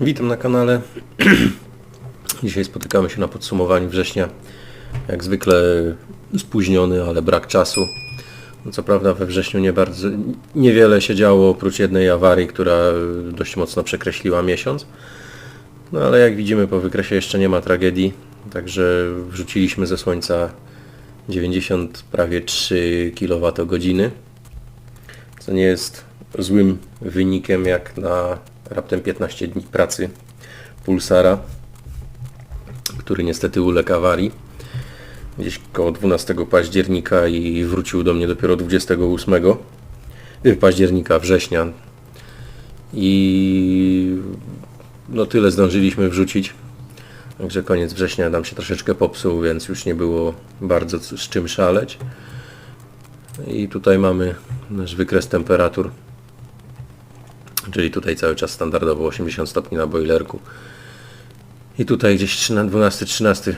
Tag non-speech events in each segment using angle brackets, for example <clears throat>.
Witam na kanale. <clears throat> Dzisiaj spotykamy się na podsumowaniu września. Jak zwykle spóźniony, ale brak czasu. No co prawda we wrześniu nie bardzo, niewiele się działo oprócz jednej awarii, która dość mocno przekreśliła miesiąc. No ale jak widzimy po wykresie jeszcze nie ma tragedii, także wrzuciliśmy ze słońca 90 prawie 3 kWh, co nie jest złym wynikiem jak na raptem 15 dni pracy Pulsara, który niestety uległ awarii gdzieś koło 12 października i wrócił do mnie dopiero 28 y, października, września i no tyle zdążyliśmy wrzucić. Także koniec września nam się troszeczkę popsuł, więc już nie było bardzo z czym szaleć. I tutaj mamy nasz wykres temperatur. Czyli tutaj cały czas standardowo 80 stopni na boilerku. I tutaj gdzieś 12-13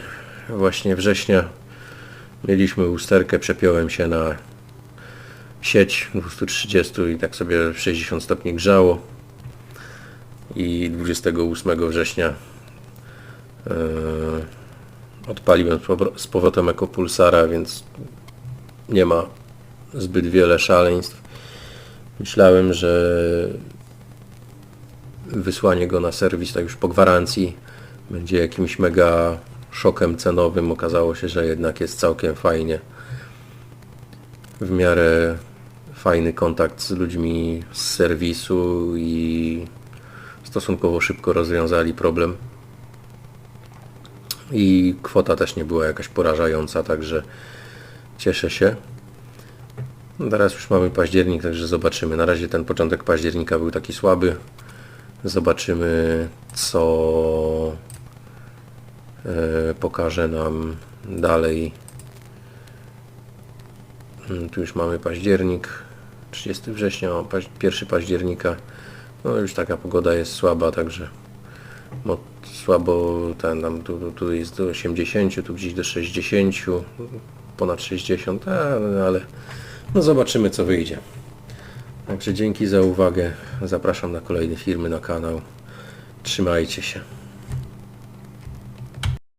właśnie września mieliśmy usterkę, przepiąłem się na sieć 230 i tak sobie 60 stopni grzało. I 28 września e, odpaliłem z powrotem ekopulsara, więc nie ma zbyt wiele szaleństw. Myślałem, że wysłanie go na serwis tak już po gwarancji będzie jakimś mega szokiem cenowym. Okazało się, że jednak jest całkiem fajnie. W miarę fajny kontakt z ludźmi z serwisu i stosunkowo szybko rozwiązali problem. I kwota też nie była jakaś porażająca, także cieszę się. No Teraz już mamy październik, także zobaczymy. Na razie ten początek października był taki słaby. Zobaczymy, co e, pokaże nam dalej. Mm, Tu już mamy październik, 30 września, o, paź- 1 października. No już taka pogoda jest słaba, także słabo, ten, tam, tu, tu, jest do 80, tu gdzieś do 60, ponad 60, a, no, ale no zobaczymy co wyjdzie. Także dzięki za uwagę. Zapraszam na kolejne filmy na kanał. Trzymajcie się.